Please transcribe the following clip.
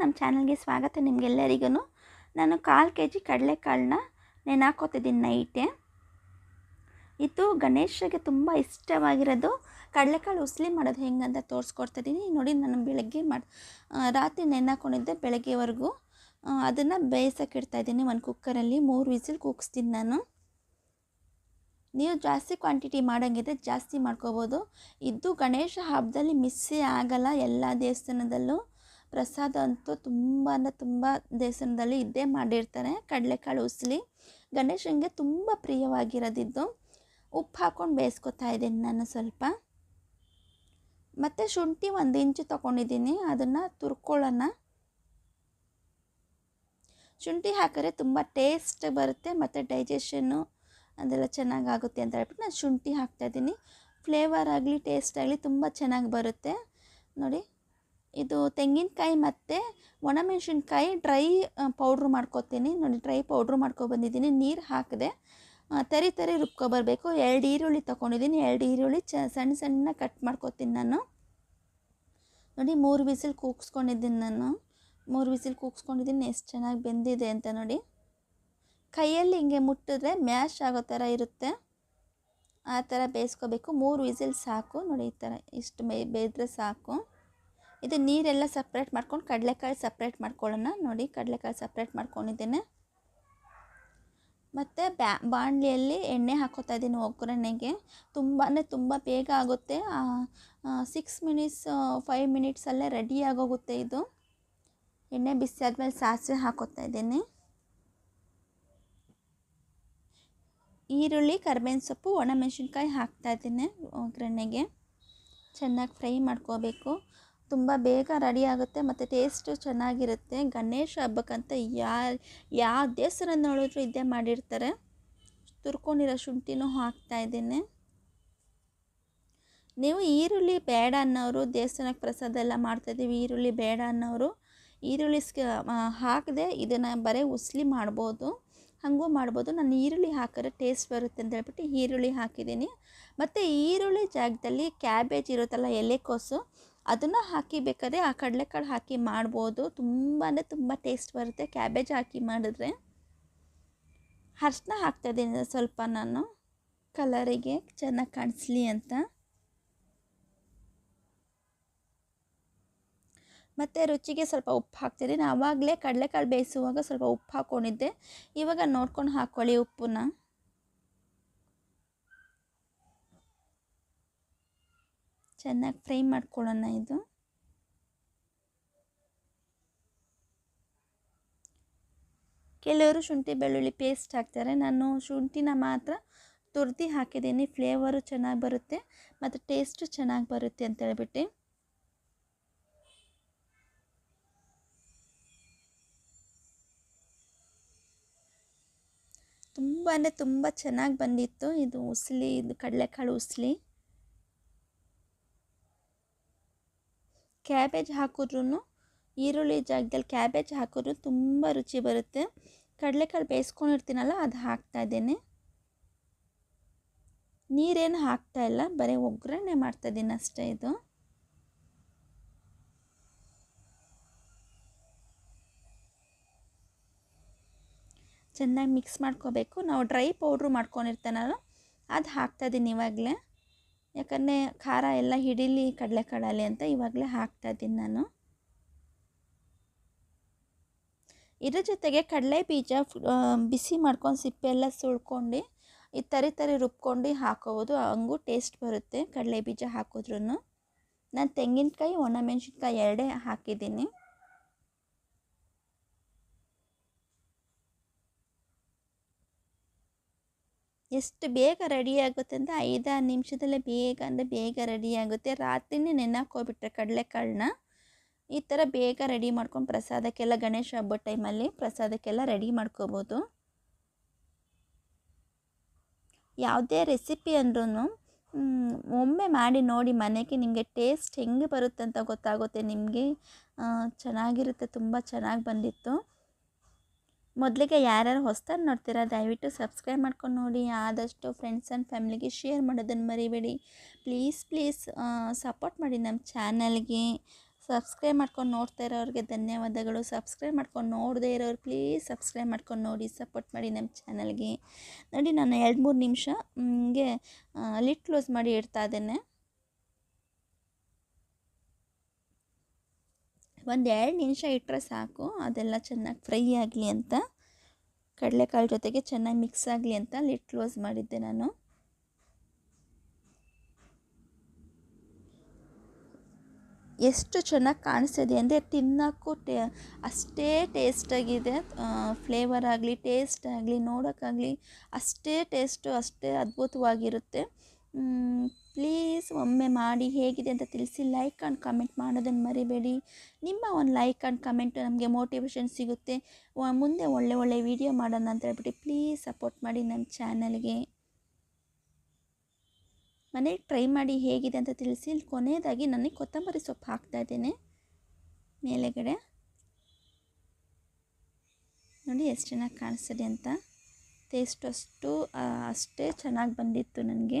ನನ್ನ ಚಾನಲ್ಗೆ ಸ್ವಾಗತ ನಿಮಗೆಲ್ಲರಿಗೂ ನಾನು ಕಾಲು ಕೆ ಜಿ ಕಡಲೆಕಾಳನ್ನ ನೆನೆ ನೈಟೆ. ಇದು ಗಣೇಶಗೆ ತುಂಬ ಇಷ್ಟವಾಗಿರೋದು. ಕಡಲೆಕಾಳು ಉಸ್ಲಿ ಮಾಡೋದು ಹೆಂಗಂತ ತೋರಿಸ್ಕೊಡ್ತಿದ್ದೀನಿ. ನೋಡಿ, ನಾನು ಬೆಳಗ್ಗೆ ಮಾಡಿ ರಾತ್ರಿ ನೆನೆ ಹಾಕ್ಕೊಂಡಿದ್ದೆ ಬೆಳಗ್ಗೆವರೆಗೂ ಅದನ್ನು ಬೇಯಿಸೋಕೆ ಇಡ್ತಾಯಿದ್ದೀನಿ ಒಂದು ಕುಕ್ಕರಲ್ಲಿ. ಮೂರು ವಿಸಿಲ್ ಕೂಗಿಸ್ತೀನಿ ನಾನು. ನೀವು ಜಾಸ್ತಿ ಕ್ವಾಂಟಿಟಿ ಮಾಡೋಂಗಿದ್ರೆ ಜಾಸ್ತಿ ಮಾಡ್ಕೋಬೋದು. ಇದು ಗಣೇಶ ಹಬ್ಬದಲ್ಲಿ ಮಿಸ್ಸೇ ಆಗಲ್ಲ ಎಲ್ಲ ದೇವಸ್ಥಾನದಲ್ಲೂ. ಪ್ರಸಾದ ಅಂತೂ ತುಂಬ ಅಂದರೆ ತುಂಬ ದೇವಸ್ಥಾನದಲ್ಲಿ ಇದ್ದೇ ಮಾಡಿರ್ತಾರೆ. ಕಡಲೆಕಾಳು ಉಸಲಿ ಗಣೇಶನಿಗೆ ತುಂಬ ಪ್ರಿಯವಾಗಿರೋದಿದ್ದು ಉಪ್ಪು ಹಾಕ್ಕೊಂಡು ಬೇಯಿಸ್ಕೊತಾ ಇದ್ದೀನಿ ನಾನು ಸ್ವಲ್ಪ. ಮತ್ತು ಶುಂಠಿ ಒಂದು ಇಂಚು ತೊಗೊಂಡಿದ್ದೀನಿ, ಅದನ್ನು ತುರ್ಕೊಳ್ಳೋಣ. ಶುಂಠಿ ಹಾಕಿದ್ರೆ ತುಂಬ ಟೇಸ್ಟ್ ಬರುತ್ತೆ, ಮತ್ತು ಡೈಜೆಷನ್ನು ಅದೆಲ್ಲ ಚೆನ್ನಾಗಾಗುತ್ತೆ ಅಂತ ಹೇಳ್ಬಿಟ್ಟು ನಾನು ಶುಂಠಿ ಹಾಕ್ತಾಯಿದ್ದೀನಿ ಫ್ಲೇವರ್ ಆಗಲಿ, ಟೇಸ್ಟ್ ಆಗಲಿ ತುಂಬ ಚೆನ್ನಾಗಿ ಬರುತ್ತೆ. ನೋಡಿ. ಇದು ತೆಂಗಿನಕಾಯಿ ಮತ್ತು ಒಣಮೆಣಸಿನ್ಕಾಯಿ ಡ್ರೈ ಪೌಡ್ರ್ ಮಾಡ್ಕೊತೀನಿ. ನೋಡಿ ಡ್ರೈ ಪೌಡ್ರ್ ಮಾಡ್ಕೊಬಂದಿದ್ದೀನಿ ನೀರು ಹಾಕಿದೆ ತರಿ ತರಿ ರುಬ್ಕೊಬರ್ಬೇಕು ಎರಡು ಈರುಳ್ಳಿ ತೊಗೊಂಡಿದ್ದೀನಿ ಎರಡು ಈರುಳ್ಳಿ ಚ, ಸಣ್ಣ ಸಣ್ಣ ಕಟ್ ಮಾಡ್ಕೊತೀನಿ ನಾನು. ನೋಡಿ, ಮೂರು ಬಿಸಿಲು ಕೂಗಿಸ್ಕೊಂಡಿದ್ದೀನಿ ನಾನು. ಮೂರು ವಿಸಿಲ್ ಕೂಗಿಸ್ಕೊಂಡಿದ್ದೀನಿ. ಎಷ್ಟು ಚೆನ್ನಾಗಿ ಬೆಂದಿದೆ ಅಂತ ನೋಡಿ. ಕೈಯಲ್ಲಿ ಹಿಂಗೆ ಮುಟ್ಟಿದ್ರೆ ಮ್ಯಾಶ್ ಆಗೋ ಥರ ಇರುತ್ತೆ. ಆ ಥರ ಬೇಯಿಸ್ಕೋಬೇಕು. ಮೂರು ವಿಸಿಲ್ ಸಾಕು. ನೋಡಿ, ಈ ಥರ ಇಷ್ಟು ಬೇಯಿದ್ರೆ ಸಾಕು. ಇದು ನೀರೆಲ್ಲ ಸಪ್ರೇಟ್ ಮಾಡ್ಕೊಂಡು ಕಡಲೆಕಾಳು ಸಪ್ರೇಟ್ ಮಾಡ್ಕೊಳ್ಳೋಣ. ನೋಡಿ, ಕಡಲೆಕಾಳು ಸಪ್ರೇಟ್ ಮಾಡ್ಕೊಂಡಿದ್ದೇನೆ. ಮತ್ತು ಬ್ಯಾ, ಬಾಣಲಿಯಲ್ಲಿ ಎಣ್ಣೆ ಹಾಕೋತಾ ಇದ್ದೀನಿ ಒಗ್ಗರಣೆಗೆ. ತುಂಬಾ ತುಂಬ ಬೇಗ ಆಗುತ್ತೆ. ಸಿಕ್ಸ್ ಮಿನಿಟ್ಸ್ ಫೈವ್ ಮಿನಿಟ್ಸಲ್ಲೇ ರೆಡಿ ಆಗೋಗುತ್ತೆ ಇದು. ಎಣ್ಣೆ ಬಿಸಿ ಆದಮೇಲೆ ಸಾಸಿವೆ ಹಾಕೋತಾ ಇದ್ದೀನಿ. ಈರುಳ್ಳಿ, ಕರ್ಬೇವಿನ ಸೊಪ್ಪು ಒಣಮೆಣಸಿನ್ಕಾಯಿ ಹಾಕ್ತಾಯಿದ್ದೀನಿ ಒಗ್ಗರಣೆಗೆ. ಚೆನ್ನಾಗಿ ಫ್ರೈ ಮಾಡ್ಕೋಬೇಕು. ತುಂಬ ಬೇಗ ರೆಡಿ ಆಗುತ್ತೆ ಮತ್ತು ಟೇಸ್ಟು ಚೆನ್ನಾಗಿರುತ್ತೆ. ಗಣೇಶ ಹಬ್ಬಕ್ಕಂತ ಯಾ ಯಾವ ದೇವಸ್ಥಾನ ನೋಡಿದ್ರು ಇದೇ ಮಾಡಿರ್ತಾರೆ. ತುರ್ಕೊಂಡಿರೋ ಶುಂಠಿನೂ ಹಾಕ್ತಾಯಿದ್ದೀನಿ ನೀವು ಈರುಳ್ಳಿ ಬೇಡ ಅನ್ನೋರು ದೇವಸ್ಥಾನಕ್ಕೆ ಪ್ರಸಾದ ಎಲ್ಲ ಮಾಡ್ತಾಯಿದ್ದೀವಿ ಈರುಳ್ಳಿ ಬೇಡ ಅನ್ನೋರು. ಈರುಳ್ಳಿ ಹಾಕದೆ ಇದನ್ನು ಬರೀ ಉಸ್ಲಿ ಮಾಡ್ಬೋದು. ಹಾಗೂ ಮಾಡ್ಬೋದು. ನಾನು ಈರುಳ್ಳಿ ಹಾಕಿದ್ರೆ ಟೇಸ್ಟ್ ಬರುತ್ತೆ ಅಂತ ಹೇಳ್ಬಿಟ್ಟು ಈರುಳ್ಳಿ ಹಾಕಿದ್ದೀನಿ. ಮತ್ತು ಈರುಳ್ಳಿ ಜಾಗದಲ್ಲಿ ಕ್ಯಾಬೇಜ್ ಇರುತ್ತಲ್ಲ ಎಲೆಕೋಸು ಅದನ್ನು ಹಾಕಿ ಬೇಕಾದ್ರೆ ಆ ಕಡಲೆಕಾಳು ಹಾಕಿ ಮಾಡ್ಬೋದು. ತುಂಬ ಅಂದರೆ ತುಂಬ ಟೇಸ್ಟ್ ಬರುತ್ತೆ. ಕ್ಯಾಬೇಜ್ ಹಾಕಿ ಮಾಡಿದ್ರೆ. ಅರ್ಶಿನ ಹಾಕ್ತಾಯಿದ್ದೀನಿ ಸ್ವಲ್ಪ ನಾನು. ಕಲರಿಗೆ ಚೆನ್ನಾಗಿ ಕಾಣಿಸ್ಲಿ ಅಂತ. ಮತ್ತು ರುಚಿಗೆ ಸ್ವಲ್ಪ ಉಪ್ಪು ಹಾಕ್ತಿದ್ದೀನಿ. ಆವಾಗಲೇ ಕಡಲೆಕಾಳು ಬೇಯಿಸುವಾಗ ಸ್ವಲ್ಪ ಉಪ್ಪು ಹಾಕ್ಕೊಂಡಿದ್ದೆ ಇವಾಗ ನೋಡ್ಕೊಂಡು ಹಾಕ್ಕೊಳ್ಳಿ ಉಪ್ಪನ್ನ. ಚೆನ್ನಾಗಿ ಫ್ರೈ ಮಾಡ್ಕೊಳ್ಳೋಣ ಇದು. ಕೆಲವರು ಶುಂಠಿ ಬೆಳ್ಳುಳ್ಳಿ ಪೇಸ್ಟ್ ಹಾಕ್ತಾರೆ. ನಾನು ಶುಂಠಿನ ಮಾತ್ರ ತುರ್ದಿ ಹಾಕಿದ್ದೀನಿ. ಫ್ಲೇವರು ಚೆನ್ನಾಗಿ ಬರುತ್ತೆ ಮತ್ತು ಟೇಸ್ಟು ಚೆನ್ನಾಗಿ ಬರುತ್ತೆ ಅಂತ ಹೇಳ್ಬಿಟ್ಟು. ತುಂಬ ಅಂದರೆ ತುಂಬ ಚೆನ್ನಾಗಿ ಬಂದಿತ್ತು. ಇದು ಉಸಲಿ, ಇದು ಕಡಲೆಕಾಳು ಉಸ್ಲಿ. ಕ್ಯಾಬೇಜ್ ಹಾಕಿದ್ರೂ ಈರುಳ್ಳಿ ಜಾಗದಲ್ಲಿ ಕ್ಯಾಬೇಜ್ ಹಾಕಿದ್ರು ತುಂಬ ರುಚಿ ಬರುತ್ತೆ. ಕಡಲೆಕಾಳು ಬೇಯಿಸ್ಕೊಂಡಿರ್ತೀನಲ್ಲ, ಅದು ಹಾಕ್ತಾ ಇದ್ದೇನೆ. ನೀರೇನು ಹಾಕ್ತಾಯಿಲ್ಲ ಬರೀ ಒಗ್ಗರಣೆ ಮಾಡ್ತಾಯಿದ್ದೀನಿ ಅಷ್ಟೇ ಇದು. ಚೆನ್ನಾಗಿ ಮಿಕ್ಸ್ ಮಾಡ್ಕೋಬೇಕು. ನಾವು ಡ್ರೈ ಪೌಡ್ರು ಮಾಡ್ಕೊಂಡಿರ್ತಾನಲ್ಲ, ಅದು ಹಾಕ್ತಾ ಇದ್ದೀನಿ ಇವಾಗಲೇ. ಯಾಕಂದರೆ ಖಾರ ಎಲ್ಲ ಹಿಡೀಲಿ ಕಡಲೆಕಾಳಲ್ಲಿ ಅಂತ ಇವಾಗಲೇ ಹಾಕ್ತಾಯಿದ್ದೀನಿ ನಾನು. ಇದ್ರ ಜೊತೆಗೆ ಕಡಲೆ ಬೀಜ ಬಿಸಿ ಮಾಡ್ಕೊಂಡು ಸಿಪ್ಪೆ ಎಲ್ಲ ಸುಳ್ಕೊಂಡು ಈ ತರಿ ತರಿ ರುಬ್ಕೊಂಡು ಹಾಕೋಬೋದು ಹಂಗೂ ಟೇಸ್ಟ್ ಬರುತ್ತೆ ಕಡಲೆ ಬೀಜ ಹಾಕಿದ್ರೂ ನಾನು ತೆಂಗಿನಕಾಯಿ ಒಣಮೆಣ್ಸಿನ್ಕಾಯಿ ಎರಡೇ ಹಾಕಿದ್ದೀನಿ. ಎಷ್ಟು ಬೇಗ ರೆಡಿ ಆಗುತ್ತೆ ಅಂದರೆ ಐದಾರು ನಿಮಿಷದಲ್ಲೇ ಬೇಗ ಅಂದರೆ ಬೇಗ ರೆಡಿ ಆಗುತ್ತೆ. ರಾತ್ರಿನೇ ನೆನೆಹಾಕೋಬಿಟ್ರೆ ಕಡಲೆಕಾಳನ್ನ ಈ ಥರ ಬೇಗ ರೆಡಿ ಮಾಡ್ಕೊಂಡು ಪ್ರಸಾದಕ್ಕೆಲ್ಲ ಗಣೇಶ ಹಬ್ಬದ ಟೈಮಲ್ಲಿ ಪ್ರಸಾದಕ್ಕೆಲ್ಲ ರೆಡಿ ಮಾಡ್ಕೋಬೋದು. ಯಾವುದೇ ರೆಸಿಪಿ ಅಂದ್ರೂ ಒಮ್ಮೆ ಮಾಡಿ ನೋಡಿ ಮನೆಗೆ ನಿಮಗೆ ಟೇಸ್ಟ್ ಹೆಂಗೆ ಬರುತ್ತೆ ಅಂತ ಗೊತ್ತಾಗುತ್ತೆ ನಿಮಗೆ. ಚೆನ್ನಾಗಿರುತ್ತೆ, ತುಂಬ ಚೆನ್ನಾಗಿ ಬಂದಿತ್ತು. ಮೊದಲಿಗೆ ಯಾರ್ಯಾರು ಹೊಸ್ದಾಗಿ ನೋಡ್ತೀರಾ, ದಯವಿಟ್ಟು ಸಬ್ಸ್ಕ್ರೈಬ್ ಮಾಡ್ಕೊಂಡು ನೋಡಿ. ಆದಷ್ಟು ಫ್ರೆಂಡ್ಸ್ ಆ್ಯಂಡ್ ಫ್ಯಾಮಿಲಿಗೆ ಶೇರ್ ಮಾಡೋದನ್ನು ಮರಿಬೇಡಿ. ಪ್ಲೀಸ್ ಪ್ಲೀಸ್ ಸಪೋರ್ಟ್ ಮಾಡಿ ನಮ್ಮ ಚಾನಲ್ಗೆ ಸಬ್ಸ್ಕ್ರೈಬ್ ಮಾಡ್ಕೊಂಡು ನೋಡ್ತಾ ಇರೋರಿಗೆ ಧನ್ಯವಾದಗಳು. ಸಬ್ಸ್ಕ್ರೈಬ್ ಮಾಡ್ಕೊಂಡು ನೋಡದೇ ಇರೋರು ಪ್ಲೀಸ್ ಸಬ್ಸ್ಕ್ರೈಬ್ ಮಾಡ್ಕೊಂಡು ನೋಡಿ. ಸಪೋರ್ಟ್ ಮಾಡಿ ನಮ್ಮ ಚಾನಲ್ಗೆ ನೋಡಿ, ನಾನು ಎರಡು ಮೂರು ನಿಮಿಷ ಹಿಂಗೆ ಲಿಟ್ ಕ್ಲೋಸ್ ಮಾಡಿ ಇಡ್ತಾ ಇದ್ದೇನೆ. ಒಂದು ಎರಡು ನಿಮಿಷ ಇಟ್ಟರೆ ಸಾಕು, ಅದೆಲ್ಲ ಚೆನ್ನಾಗಿ ಫ್ರೈ ಆಗಲಿ ಅಂತ. ಕಡಲೆಕಾಳು ಜೊತೆಗೆ ಚೆನ್ನಾಗಿ ಮಿಕ್ಸ್ ಆಗಲಿ ಅಂತ ಲಿಟ್ ಕ್ಲೋಸ್ ಮಾಡಿದ್ದೆ ನಾನು. ಎಷ್ಟು ಚೆನ್ನಾಗಿ ಕಾಣಿಸ್ತಿದೆ ಅಂದರೆ ತಿನ್ನೋಕ್ಕೂ ಟೇ, ಅಷ್ಟೇ ಟೇಸ್ಟಾಗಿದೆ ಫ್ಲೇವರ್ ಆಗಲಿ ಟೇಸ್ಟ್ ಆಗಲಿ, ನೋಡೋಕ್ಕಾಗಲಿ ಅಷ್ಟೇ ಟೇಸ್ಟು ಅಷ್ಟೇ ಅದ್ಭುತವಾಗಿರುತ್ತೆ. ಪ್ಲೀಸ್ ಒಮ್ಮೆ ಮಾಡಿ ಹೇಗಿದೆ ಅಂತ ತಿಳಿಸಿ ಲೈಕ್ ಆ್ಯಂಡ್ ಕಮೆಂಟ್ ಮಾಡೋದನ್ನು ಮರಿಬೇಡಿ. ನಿಮ್ಮ ಒಂದು ಲೈಕ್ ಆ್ಯಂಡ್ ಕಮೆಂಟು ನಮಗೆ ಮೋಟಿವೇಶನ್ ಸಿಗುತ್ತೆ. ಮುಂದೆ ಒಳ್ಳೆ ಒಳ್ಳೆ ವಿಡಿಯೋ ಮಾಡೋಣ ಅಂತ ಹೇಳ್ಬಿಟ್ಟು ಪ್ಲೀಸ್ ಸಪೋರ್ಟ್ ಮಾಡಿ ನಮ್ಮ ಚಾನಲ್ಗೆ ಮನೆಗೆ ಟ್ರೈ ಮಾಡಿ ಹೇಗಿದೆ ಅಂತ ತಿಳಿಸಿ ಕೊನೆಯದಾಗಿ ನನಗೆ ಕೊತ್ತಂಬರಿ ಸೊಪ್ಪು ಹಾಕ್ತಾ ಇದ್ದೇನೆ. ಮೇಲೆಗಡೆ. ನೋಡಿ ಎಷ್ಟು ಚೆನ್ನಾಗಿ ಕಾಣಿಸ್ತದೆ ಅಂತ. ಟೇಸ್ಟ್ ಅಷ್ಟು ಅಷ್ಟೇ ಚೆನ್ನಾಗಿ ಬಂದಿತ್ತು ನನಗೆ.